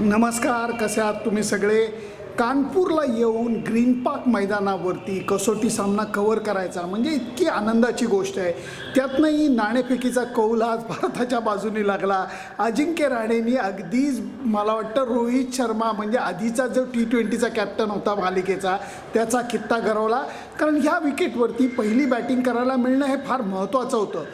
नमस्कार कसे आहात तुम्ही सगळे? कानपूरला येऊन ग्रीन पार्क मैदानावरती कसोटी सामना कव्हर करायचा म्हणजे इतकी आनंदाची गोष्ट आहे. त्यातनंही नाणेफेकीचा कौल आज भारताच्या बाजूने लागला. अजिंक्य राणेंनी अगदीच मला वाटतं रोहित शर्मा म्हणजे आधीचा जो टी ट्वेंटीचा कॅप्टन होता मालिकेचा त्याचा कित्ता गरवला. कारण ह्या विकेटवरती पहिली बॅटिंग करायला मिळणं हे फार महत्त्वाचं होतं.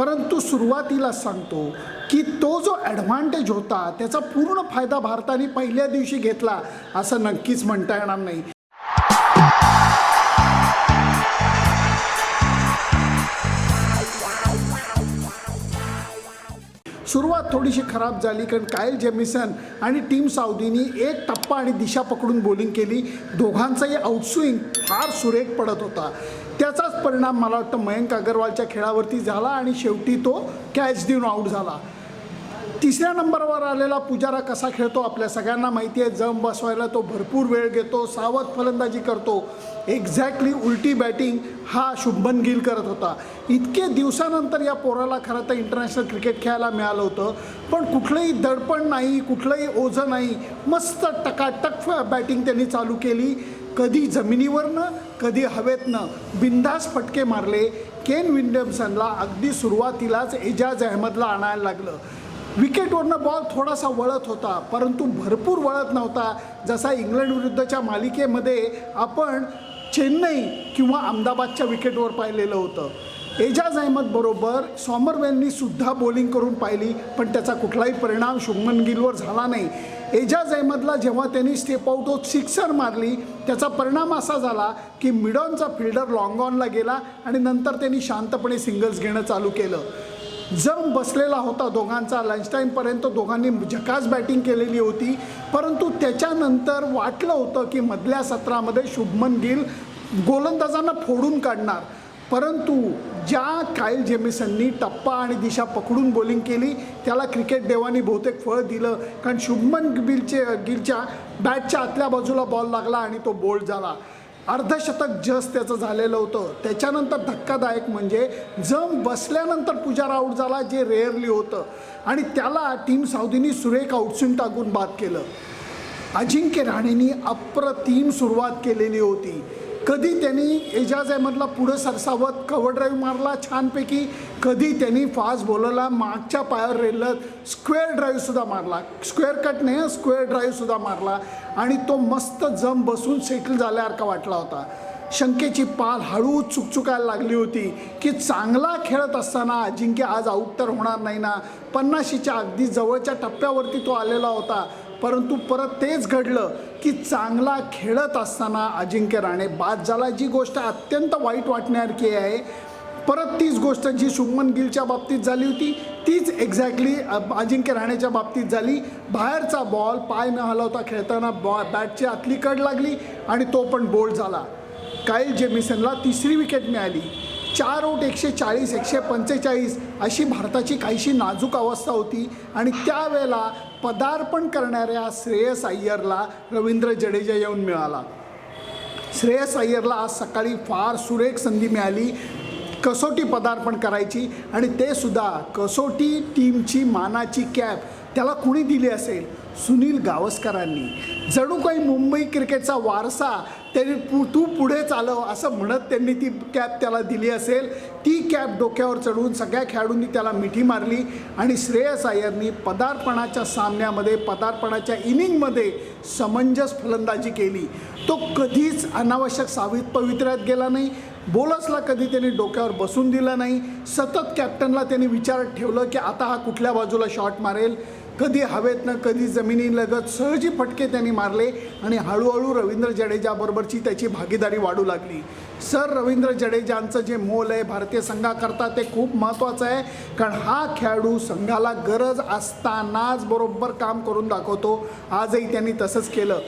परंतु सुरुवातीला सांगतो की तो जो ॲडव्हान्टेज होता त्याचा पूर्ण फायदा भारताने पहिल्या दिवशी घेतला असं नक्कीच म्हणता येणार नाही. सुरुवात थोडीशी खराब झाली कारण कायल जेमिसन आणि टीम साऊदीनी एक टप्पा आणि दिशा पकडून बॉलिंग केली. दोघांचाही आउटस्विंग फार सुरेख पडत होता. त्याचा परिणाम मला वाटतं मयंक अगरवालच्या खेळावरती झाला आणि शेवटी तो कॅच देऊन आऊट झाला. तिसऱ्या नंबरवर आलेला पुजारा कसा खेळतो आपल्या सगळ्यांना माहिती आहे. जम बसवायला तो भरपूर वेळ घेतो सावध फलंदाजी करतो. एक्झॅक्टली उलटी बॅटिंग हा शुभमन गिल करत होता. इतके दिवसानंतर या पोराला खरं तर इंटरनॅशनल क्रिकेट खेळायला मिळालं होतं. पण कुठलंही दडपण नाही कुठलंही ओझं नाही. मस्त टकाटक बॅटिंग त्यांनी चालू केली. कधी जमिनीवरनं कधी हवेतनं बिंदास फटके मारले केन विल्यमसनला अगदी सुरुवातीलाच एजाज अहमदला आणायला लागलं. विकेटवरनं बॉल थोडासा वळत होता परंतु भरपूर वळत नव्हता. जसा इंग्लंड विरुद्धच्या मालिकेमध्ये आपण चेन्नई किंवा अहमदाबादच्या विकेटवर पाहिलेलं होतं. एजाज अहमदबरोबर सॉमरवेलनी सुद्धा बॉलिंग करून पाहिली पण त्याचा कुठलाही परिणाम शुभमन गिलवर झाला नाही. एजाज अहमदला जेव्हा त्यांनी स्टेप आउट होत सिक्सर मारली त्याचा परिणाम असा झाला की मिडॉनचा फिल्डर लॉंग ऑनला गेला आणि नंतर त्यांनी शांतपणे सिंगल्स घेणं चालू केलं. जम बसलेला होता दोघांचा लंच टाईमपर्यंत दोघांनी झकास बॅटिंग केलेली होती. परंतु त्याच्यानंतर वाटलं होतं की मधल्या सत्रामध्ये शुभमन गिल गोलंदाजांना फोडून काढणार. परंतु ज्या कायल जेमिसननी टप्पा आणि दिशा पकडून बॉलिंग केली त्याला क्रिकेट देवानी बहुतेक फळ दिलं. कारण शुभमन गिलचे गिलच्या बॅटच्या आतल्या बाजूला बॉल लागला आणि तो बोल्ड झाला. अर्धशतक जस त्याचं झालेलं होतं. त्याच्यानंतर धक्कादायक म्हणजे जम बसल्यानंतर पुजारा आऊट झाला जे रेअरली होतं. आणि त्याला टीम साऊदीनी सुरेख आउटसून टाकून बाद केलं. अजिंक्य राणेनी अप्रतिम सुरुवात केलेली होती. कधी त्यांनी एजाज अहमदला पुढं सरसावत कव्हर ड्राईव्ह मारला छानपैकी. कधी त्यांनी फास्ट बॉलरला मागच्या पायावर रेलत स्क्वेअर ड्राईव्हसुद्धा मारला. स्क्वेअर कट नाही स्क्वेअर ड्राईव्हसुद्धा मारला. आणि तो मस्त जम बसून सेटल झाल्यासारखा वाटला होता. शंकेची पाल हळू चुकचुकायला लागली होती की चांगला खेळत असताना अजिंक्य आज आऊट तर होणार नाही ना. पन्नाशीच्या अगदी जवळच्या टप्प्यावरती तो आलेला होता. परंतु परत तेच घडलं की चांगला खेळत असताना अजिंक्य राणे बाद झाला जी गोष्ट अत्यंत वाईट वाटण्यासारखी आहे. परत तीच गोष्ट जी शुभमन गिलच्या बाबतीत झाली होती तीच एक्झॅक्टली अजिंक्य राहण्याच्या बाबतीत झाली. बाहेरचा बॉल पाय न हलवता खेळताना बॉ बॅटची आतली कड लागली आणि तो पण बोल्ड झाला. काईल जेमिसनला तिसरी विकेट मिळाली. चार ओट एकशे चाळीस एकशे पंचेचाळीस अशी भारताची काहीशी नाजूक अवस्था होती. आणि त्यावेळेला पदार्पण करणाऱ्या श्रेयस अय्यरला रवींद्र जडेजा येऊन मिळाला. श्रेयस अय्यरला आज सकाळी फार सुरेख संधी मिळाली. कसोटी पदार्पण करायची आणि ते सुद्धा कसोटी टीमची मानाची कॅप त्याला कुणी दिली असेल? सुनील गावस्करांनी. जणू काही मुंबई क्रिकेटचा वारसा त्यांनी पु तू पुढे चालव असं म्हणत त्यांनी ती कॅप त्याला दिली असेल. ती कॅप डोक्यावर चढवून सगळ्या खेळाडूंनी त्याला मिठी मारली आणि श्रेयस अय्यरनी पदार्पणाच्या सामन्यामध्ये पदार्पणाच्या इनिंगमध्ये समंजस फलंदाजी केली. तो कधीच अनावश्यक सावित पवित्र्यात गेला नाही. बोलसला कधी त्यांनी डोक्यावर बसून दिलं नाही. सतत कॅप्टनला त्यांनी विचारत ठेवलं की आता हा कुठल्या बाजूला शॉट मारेल? कधी हवेतनं कधी जमिनीलगत सहजी फटके त्यांनी मारले आणि हळूहळू रवींद्र जडेजाबरोबरची त्याची भागीदारी वाढू लागली. सर रवींद्र जडेजांचं जे मोल आहे भारतीय संघाकरता ते खूप महत्त्वाचं आहे कारण हा खेळाडू संघाला गरज असतानाच बरोबर काम करून दाखवतो. आजही त्यांनी तसंच केलं.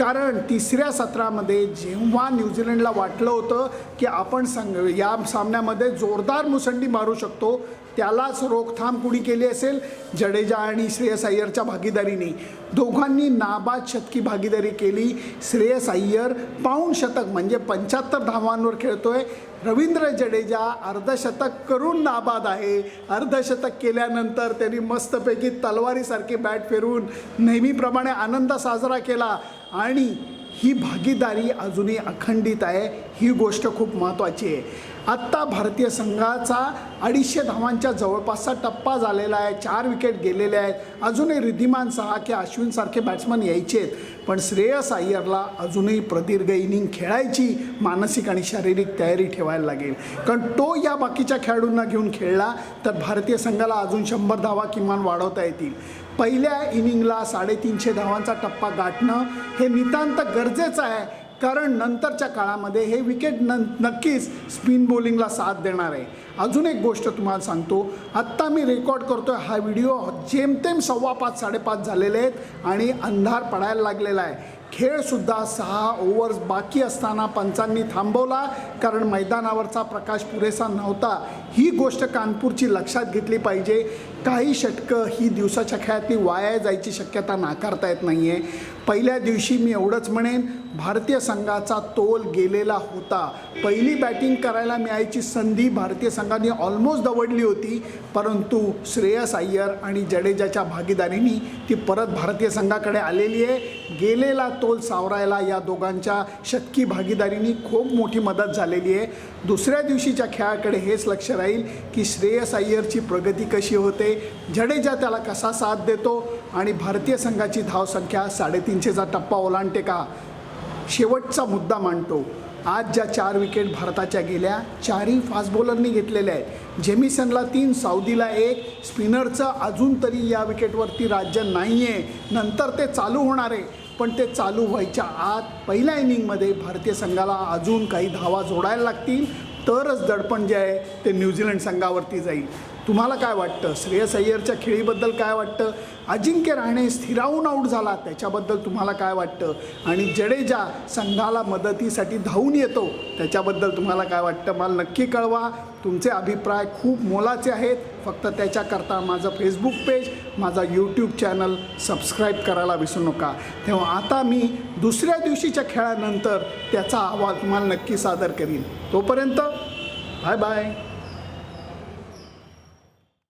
कारण तिसऱ्या सत्रामध्ये जेव्हा न्यूझीलंडला वाटलं होतं की आपण संघ या सामन्यामध्ये जोरदार मुसंडी मारू शकतो त्यालाच रोकथाम कुणी केली असेल? जडेजा आणि श्रेयस अय्यरच्या भागीदारीने. दोघांनी नाबाद शतकी भागीदारी केली. श्रेयस अय्यर पाऊण शतक म्हणजे पंच्याहत्तर धावांवर खेळतोय. रवींद्र जडेजा अर्धशतक करून नाबाद आहे. अर्धशतक केल्यानंतर त्यांनी मस्तपैकी तलवारीसारखी बॅट फिरून नेहमीप्रमाणे आनंद साजरा केला. आणि ही भागीदारी अजूनही अखंडित आहे. ही गोष्ट खूप महत्त्वाची आहे. आत्ता भारतीय संघाचा अडीचशे धावांच्या जवळपासचा टप्पा झालेला आहे. चार विकेट गेलेले आहेत. अजूनही रिद्धिमान सहा की अश्विनसारखे बॅट्समन यायचे आहेत. पण श्रेयस अय्यरला अजूनही प्रदीर्घ इनिंग खेळायची मानसिक आणि शारीरिक तयारी ठेवायला लागेल. कारण तो या बाकीच्या खेळाडूंना घेऊन खेळला तर भारतीय संघाला अजून शंभर धावा किमान वाढवता येतील. पहिल्या इनिंगला साडेतीनशे धावांचा टप्पा गाठणं हे नितांत गरजेचं आहे कारण नंतरच्या काळामध्ये हे विकेट न नक्कीच स्पिन बॉलिंगला साथ देणार आहे. अजून एक गोष्ट तुम्हाला सांगतो आत्ता मी रेकॉर्ड करतो हा व्हिडिओ जेमतेम सव्वा पाच साडेपाच झालेले आहेत आणि अंधार पडायला लागलेला आहे. खेळसुद्धा सहा ओव्हर्स बाकी असताना पंचांनी थांबवला कारण मैदानावरचा प्रकाश पुरेसा नव्हता. ही गोष्ट कानपूरची लक्षात घेतली पाहिजे. काही षटकं ही दिवसाच्या खेळातली वाया जायची शक्यता नाकारता येत नाही आहे पहिल्या दिवशी मी एवढंच म्हणेन भारतीय संघाचा तोल गेलेला होता. पहिली बॅटिंग करायला मिळायची संधी भारतीय संघाने ऑलमोस्ट दवडली होती परंतु श्रेयस अय्यर आणि जडेजाच्या भागीदारीने ती परत भारतीय संघाकडे आलेली आहे. गेलेला तोल सावरायला या दोघांच्या शतकी भागीदारीने खूप मोठी मदत झालेली आहे. दुसऱ्या दिवशीच्या खेळाकडे हेच लक्ष राहील की श्रेयस अय्यरची प्रगती कशी होते जडेजा त्याला कसा साथ देतो? आणि भारतीय संघाची धावसंख्या साडेतीनशेचा टप्पा ओलांडते का? शेवटचा मुद्दा मांडतो. आज ज्या चार विकेट भारताच्या गेल्या चारही फास्ट बॉलरनी घेतलेल्या आहेत. जेमिसनला तीन साऊदीला एक. स्पिनरचं अजून तरी या विकेटवरती राज्य नाही आहे नंतर ते चालू होणार आहे. पण ते चालू व्हायच्या आत पहिल्या इनिंगमध्ये भारतीय संघाला अजून काही धावा जोडायला लागतील. तरच दडपण जे आहे ते न्यूझीलंड संघावरती जाईल. तुम्हाला काय वाटतं? श्रेयस अय्यरच्या खेळीबद्दल काय वाटतं? अजिंक्य राहणे स्थिरावून आऊट झाला त्याच्याबद्दल तुम्हाला काय वाटतं? आणि जडेजा संघाला मदतीसाठी धावून येतो त्याच्याबद्दल तुम्हाला काय वाटतं? मला नक्की कळवा. तुमचे अभिप्राय खूप मोलाचे आहेत. फक्त त्याच्याकरता माझं फेसबुक पेज माझा यूट्यूब चॅनल सबस्क्राईब करायला विसरू नका. तेव्हा आता मी दुसऱ्या दिवशीच्या खेळानंतर त्याचा अहवाल तुम्हाला नक्की सादर करीन. तोपर्यंत बाय बाय